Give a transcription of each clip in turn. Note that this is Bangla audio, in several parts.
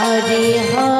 Hare Hare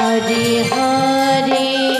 hari hari